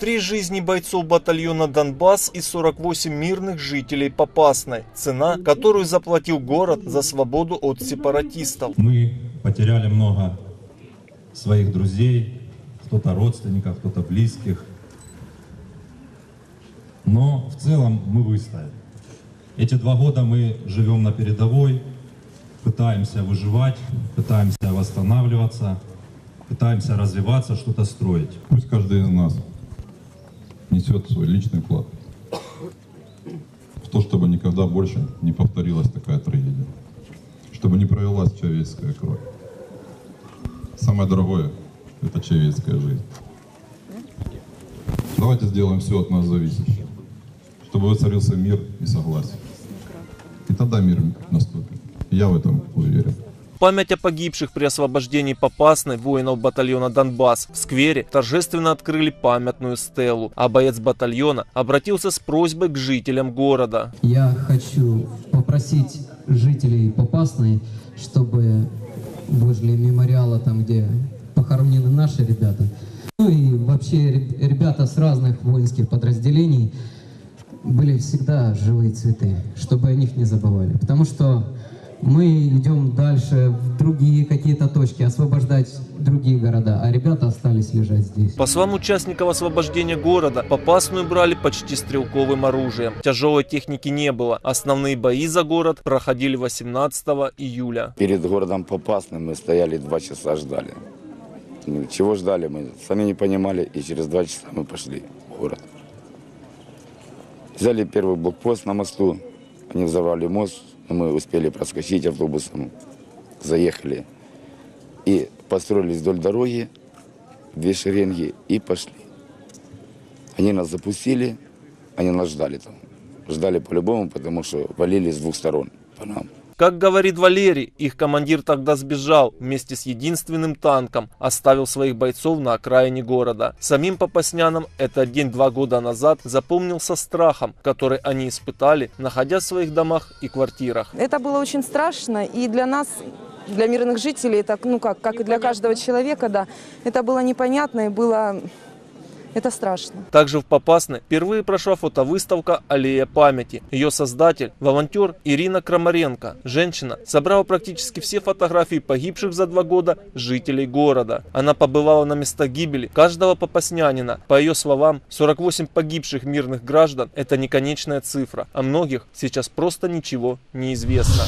Три жизни бойцов батальона «Донбасс» и 48 мирных жителей Попасной. Цена, которую заплатил город за свободу от сепаратистов. Мы потеряли много своих друзей, кто-то родственников, кто-то близких. Но в целом мы выстояли. Эти два года мы живем на передовой, пытаемся выживать, пытаемся восстанавливаться, пытаемся развиваться, что-то строить. Пусть каждый из нас несет свой личный вклад в то, чтобы никогда больше не повторилась такая трагедия, чтобы не пролилась человеческая кровь. Самое дорогое – это человеческая жизнь. Давайте сделаем все от нас зависящее, чтобы воцарился мир и согласие. И тогда мир наступит. Я в этом уверен. Память о погибших при освобождении Попасной воинов батальона «Донбасс» в сквере торжественно открыли памятную стелу, а боец батальона обратился с просьбой к жителям города. Я хочу попросить жителей Попасной, чтобы возле мемориала, там где похоронены наши ребята, ну и вообще ре- ребята с разных воинских подразделений, были всегда живые цветы, чтобы о них не забывали. Потому что мы идем дальше в другие какие-то точки, освобождать другие города, а ребята остались лежать здесь. По словам участников освобождения города, Попасную брали почти стрелковым оружием. Тяжелой техники не было. Основные бои за город проходили 18 июля. Перед городом Попасным мы стояли два часа ждали. Чего ждали мы, сами не понимали, и через два часа мы пошли в город. Взяли первый блокпост на мосту, они взорвали мост, но мы успели проскочить автобусом, заехали и построились вдоль дороги, две шеренги и пошли. Они нас запустили, они нас ждали там. Ждали по-любому, потому что валили с двух сторон по нам. Как говорит Валерий, их командир тогда сбежал вместе с единственным танком, оставил своих бойцов на окраине города. Самим попаснянам этот день два года назад запомнился страхом, который они испытали, находясь в своих домах и квартирах. Это было очень страшно, и для нас, для мирных жителей, так, ну как, как и для каждого человека, да, это было непонятно и было, это страшно. Также в Попасной впервые прошла фотовыставка «Аллея памяти». Ее создатель, волонтер Ирина Крамаренко. Женщина собрала практически все фотографии погибших за два года жителей города. Она побывала на местах гибели каждого попаснянина. По ее словам, 48 погибших мирных граждан – это не конечная цифра. О многих сейчас просто ничего не известно.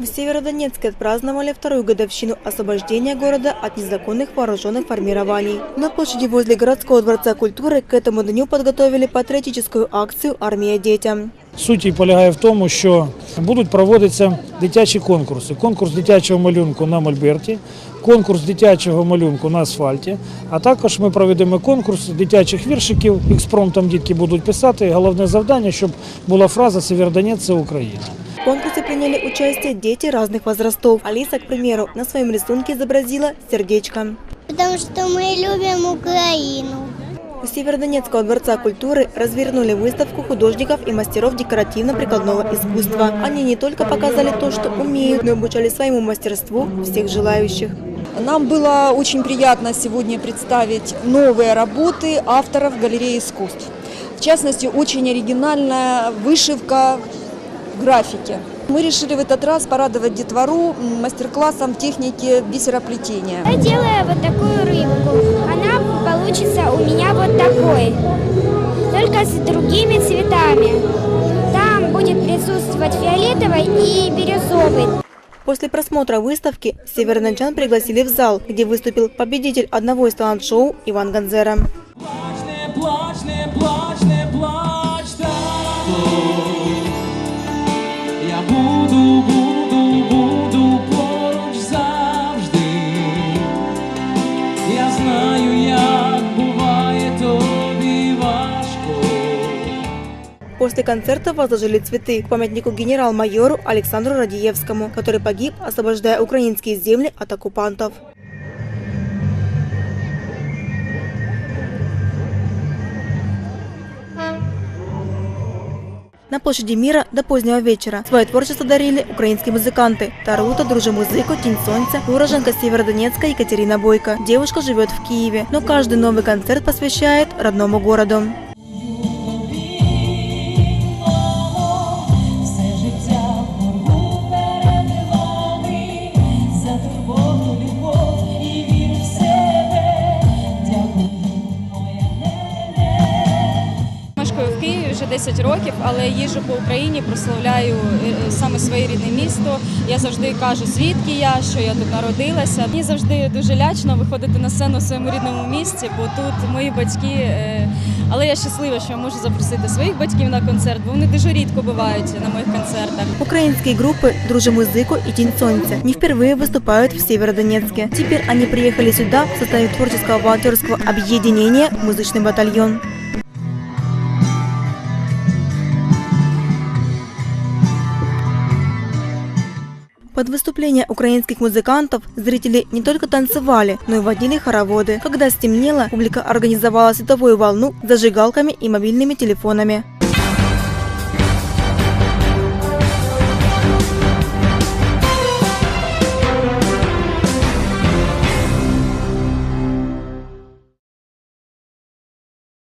В Северодонецке отпраздновали вторую годовщину освобождения города от незаконных вооруженных формирований. На площади возле городского дворца культуры к этому дню подготовили патриотическую акцию «Армия детям». Суть її полягає в тому, що будуть проводитися дитячі конкурси. Конкурс дитячого малюнку на мольберті, конкурс дитячого малюнку на асфальті, а також ми проведемо конкурс дитячих віршиків. Експромтом дітки будуть писати. Головне завдання, щоб була фраза «Севердонець – це Україна». В конкурсе приняли участие дети разных возрастов. Алиса, к примеру, на своем рисунке изобразила сердечко. Потому что мы любим Украину. У Северодонецкого дворца культуры развернули выставку художников и мастеров декоративно-прикладного искусства. Они не только показали то, что умеют, но и обучали своему мастерству всех желающих. Нам было очень приятно сегодня представить новые работы авторов галереи искусств. В частности, очень оригинальная вышивка графики. Мы решили в этот раз порадовать детвору мастер-классом техники бисероплетения. Я делаю вот такую рыбку. Она получится у меня вот такой. Только с другими цветами. Там будет присутствовать фиолетовый и бирюзовый. После просмотра выставки северодончан пригласили в зал, где выступил победитель одного из талант-шоу Иван Ганзера. После концерта возложили цветы к памятнику генерал-майору Александру Радиевскому, который погиб, освобождая украинские земли от оккупантов. На площади мира до позднего вечера свое творчество дарили украинские музыканты Тарута, Дружи Музыку, Тень Солнца, уроженка Северодонецка Екатерина Бойко. Девушка живет в Киеве, но каждый новый концерт посвящает родному городу. 10 років, але їжджу по Україні, прославляю е, саме своє рідне місто. Я завжди кажу, звідки я, що я тут народилася. Мені завжди дуже лячно виходити на сцену в своєму рідному місті, бо тут мої батьки. е, Але я щаслива, що я можу запросити своїх батьків на концерт, бо вони дуже рідко бувають на моїх концертах. Украинские группы «Дружи Музыку» и «Тень Солнца» не впервые выступают в Северодонецке. Теперь они приехали сюда в составе творческого волонтерского объединения «Музычный батальон». Под выступление украинских музыкантов зрители не только танцевали, но и водили хороводы. Когда стемнело, публика организовала световую волну зажигалками и мобильными телефонами.